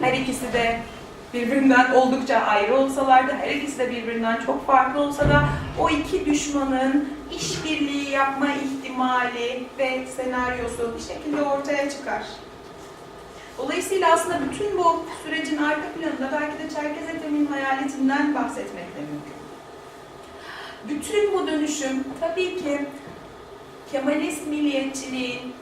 Her ikisi de birbirinden oldukça ayrı olsalar da, her ikisi de birbirinden çok farklı olsa da o iki düşmanın işbirliği yapma ihtimali ve senaryosu bir şekilde ortaya çıkar. Dolayısıyla aslında bütün bu sürecin arka planında belki de Çerkez Ethem'in hayaletinden bahsetmek de mümkün. Bütün bu dönüşüm tabii ki Kemalist milliyetçiliğin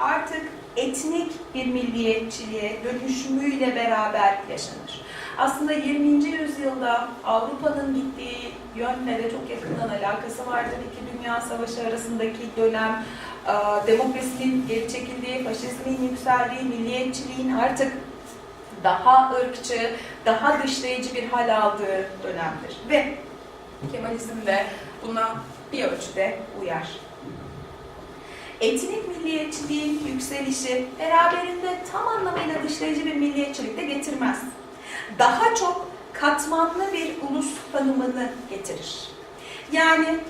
artık etnik bir milliyetçiliğe dönüşümüyle beraber yaşanır. Aslında 20. yüzyılda Avrupa'nın gittiği yönle de çok yakından alakası vardır. İki Dünya Savaşı arasındaki dönem, e, demokrasinin geri çekildiği, faşizmin yükseldiği, milliyetçiliğin artık daha ırkçı, daha dışlayıcı bir hal aldığı dönemdir. Ve Kemalizm de buna bir ölçüde uyar. Etnik milliyetçiliğin yükselişi beraberinde tam anlamıyla dışlayıcı bir milliyetçilik de getirmez. Daha çok katmanlı bir ulus tanımını getirir. Yani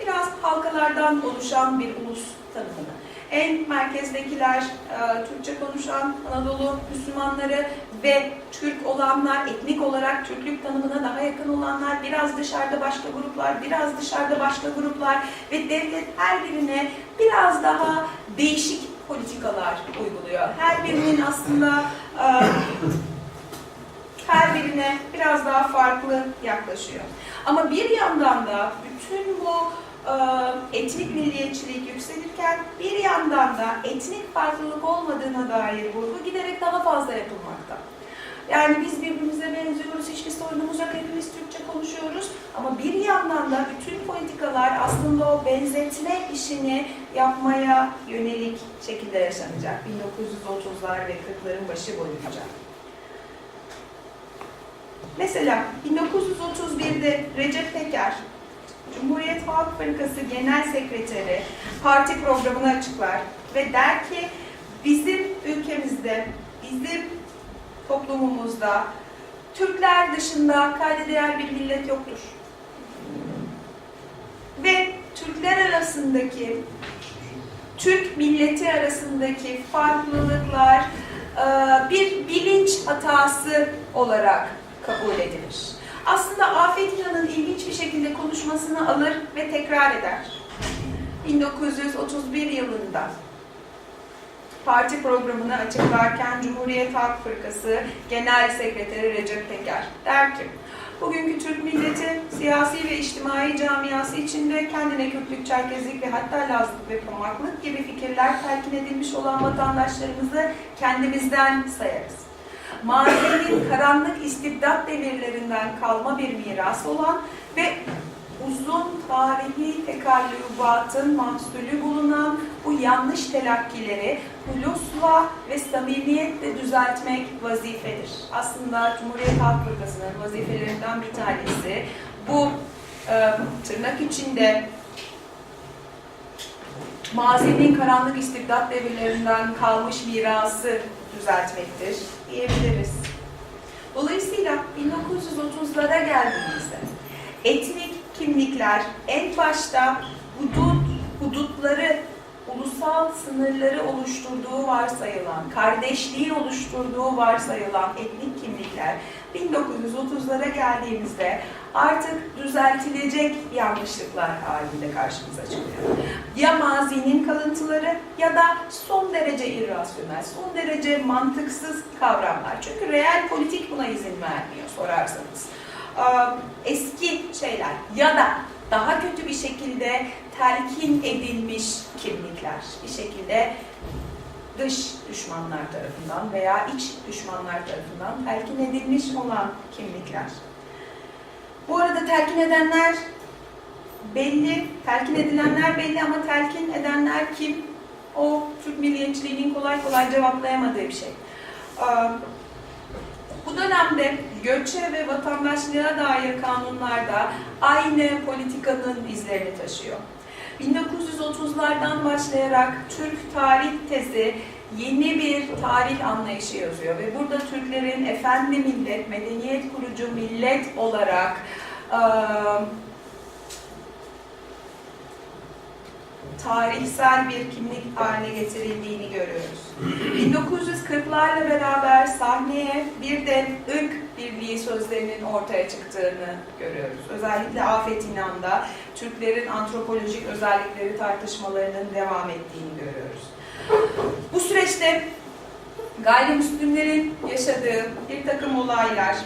biraz halkalardan oluşan bir ulus tanımını. En merkezdekiler e, Türkçe konuşan Anadolu Müslümanları ve Türk olanlar, etnik olarak Türklük tanımına daha yakın olanlar, biraz dışarıda başka gruplar, biraz dışarıda başka gruplar ve devlet her birine biraz daha değişik politikalar uyguluyor. Her birinin aslında e, her birine biraz daha farklı yaklaşıyor. Ama bir yandan da bütün bu etnik milliyetçilik yükselirken bir yandan da etnik farklılık olmadığına dair vurgu giderek daha fazla yapılmakta. Yani biz birbirimize benziyoruz, hiçbir sorunumuz yok, hepimiz Türkçe konuşuyoruz. Ama bir yandan da bütün politikalar aslında o benzetme işini yapmaya yönelik şekilde yaşanacak. 1930'lar ve 40'ların başı boyunca. Mesela 1931'de Recep Peker, Cumhuriyet Halk Fırkası Genel Sekreteri parti programını açıklar ve der ki bizim ülkemizde, bizim toplumumuzda Türkler dışında kayda değer bir millet yoktur. Ve Türkler arasındaki, Türk milleti arasındaki farklılıklar bir bilinç hatası olarak kabul edilir. Aslında Afet İnan'ın ilginç bir şekilde konuşmasını alır ve tekrar eder. 1931 yılında parti programını açıklarken Cumhuriyet Halk Fırkası Genel Sekreteri Recep Peker der ki, Bugünkü Türk milleti siyasi ve içtimai camiası içinde kendine Kürtlük, Çerkezlik ve hatta Lazlık ve Pamaklık gibi fikirler telkin edilmiş olan vatandaşlarımızı kendimizden sayarız mazinin karanlık istibdat devirlerinden kalma bir miras olan ve uzun tarihi tekallübatın mahsulü bulunan bu yanlış telakkileri hulusla ve samimiyetle düzeltmek vazifedir. Aslında Cumhuriyet Halk Fırkası'nın vazifelerinden bir tanesi bu e, tırnak içinde mazinin karanlık istibdat devirlerinden kalmış mirası düzeltmektir diyebiliriz. Dolayısıyla 1930'lara geldiğimizde etnik kimlikler en başta hudut, hudutları, ulusal sınırları oluşturduğu varsayılan, kardeşliği oluşturduğu varsayılan etnik kimlikler 1930'lara geldiğimizde artık düzeltilecek yanlışlıklar halinde karşımıza çıkıyor. Ya mazinin kalıntıları ya da son derece irrasyonel, son derece mantıksız kavramlar. Çünkü reel politik buna izin vermiyor sorarsanız. Eski şeyler ya da daha kötü bir şekilde telkin edilmiş kimlikler. Bir şekilde dış düşmanlar tarafından veya iç düşmanlar tarafından telkin edilmiş olan kimlikler. Bu arada telkin edenler belli, telkin edilenler belli ama telkin edenler kim? O Türk milliyetçiliğinin kolay kolay cevaplayamadığı bir şey. Dönemde göçe ve vatandaşlığa dair kanunlarda aynı politikanın izlerini taşıyor. 1930'lardan başlayarak Türk tarih tezi yeni bir tarih anlayışı yazıyor ve burada Türklerin efendi millet, medeniyet kurucu millet olarak tarihsel bir kimlik haline getirildiğini görüyoruz. 1940'larla beraber sahneye bir de ırk birliği sözlerinin ortaya çıktığını görüyoruz. Özellikle Afet İnan'da Türklerin antropolojik özellikleri tartışmalarının devam ettiğini görüyoruz. Bu süreçte gayrimüslimlerin yaşadığı bir takım olaylar,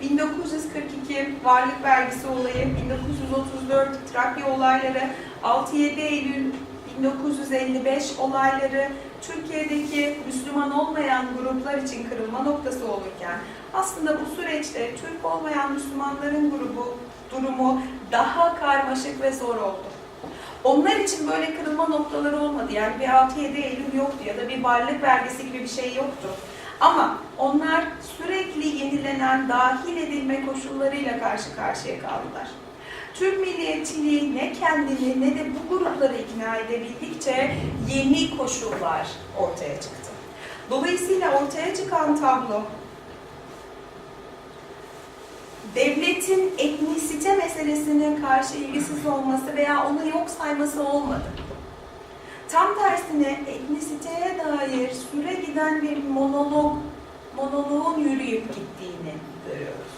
1942 varlık vergisi olayı, 1934 Trakya olayları, 6-7 Eylül 1955 olayları Türkiye'deki Müslüman olmayan gruplar için kırılma noktası olurken aslında bu süreçte Türk olmayan Müslümanların grubu durumu daha karmaşık ve zor oldu. Onlar için böyle kırılma noktaları olmadı. Yani bir 6-7 Eylül yoktu ya da bir varlık vergisi gibi bir şey yoktu. Ama onlar sürekli yenilenen dahil edilme koşullarıyla karşı karşıya kaldılar. Türk milliyetçiliği ne kendini ne de bu grupları ikna edebildikçe yeni koşullar ortaya çıktı. Dolayısıyla ortaya çıkan tablo devletin etnisite meselesine karşı ilgisiz olması veya onu yok sayması olmadı. Tam tersine etnisiteye dair süre giden bir monolog, monoloğun yürüyüp gittiğini görüyoruz.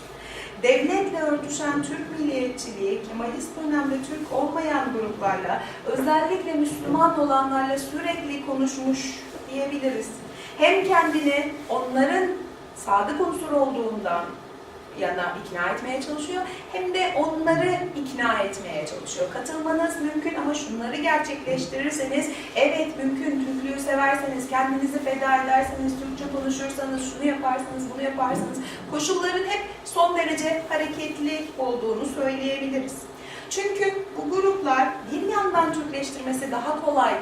Devletle örtüşen Türk milliyetçiliği, Kemalist dönemde Türk olmayan gruplarla, özellikle Müslüman olanlarla sürekli konuşmuş diyebiliriz. Hem kendini onların sadık unsur olduğundan yana ikna etmeye çalışıyor hem de onları ikna etmeye çalışıyor. Katılmanız mümkün ama şunları gerçekleştirirseniz evet mümkün Türklüğü severseniz kendinizi feda ederseniz Türkçe konuşursanız şunu yaparsanız bunu yaparsanız koşulların hep son derece hareketli olduğunu söyleyebiliriz. Çünkü bu gruplar bir yandan Türkleştirmesi daha kolay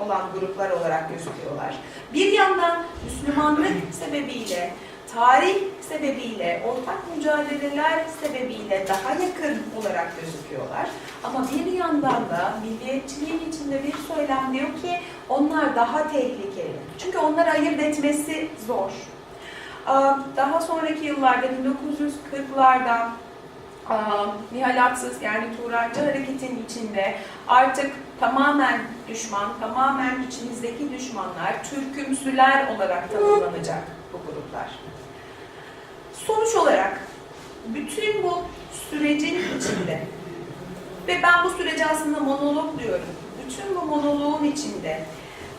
olan gruplar olarak gözüküyorlar. Bir yandan Müslümanlık sebebiyle tarih sebebiyle, ortak mücadeleler sebebiyle daha yakın olarak gözüküyorlar. Ama bir yandan da milliyetçiliğin içinde bir söylem diyor ki onlar daha tehlikeli. Çünkü onları ayırt etmesi zor. Daha sonraki yıllarda 1940'larda Nihal Atsız yani Turancı Hareket'in içinde artık tamamen düşman, tamamen içimizdeki düşmanlar, Türkümsüler olarak tanımlanacak bu gruplar. Sonuç olarak bütün bu sürecin içinde ve ben bu süreci aslında monolog diyorum. Bütün bu monoloğun içinde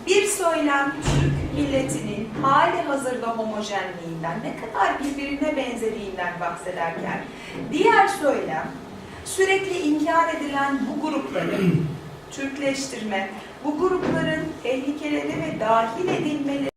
bir söylem Türk milletinin hali hazırda homojenliğinden, ne kadar birbirine benzediğinden bahsederken, diğer söylem sürekli inkar edilen bu grupları Türkleştirme, bu grupların tehlikeleri ve dahil edilmeleri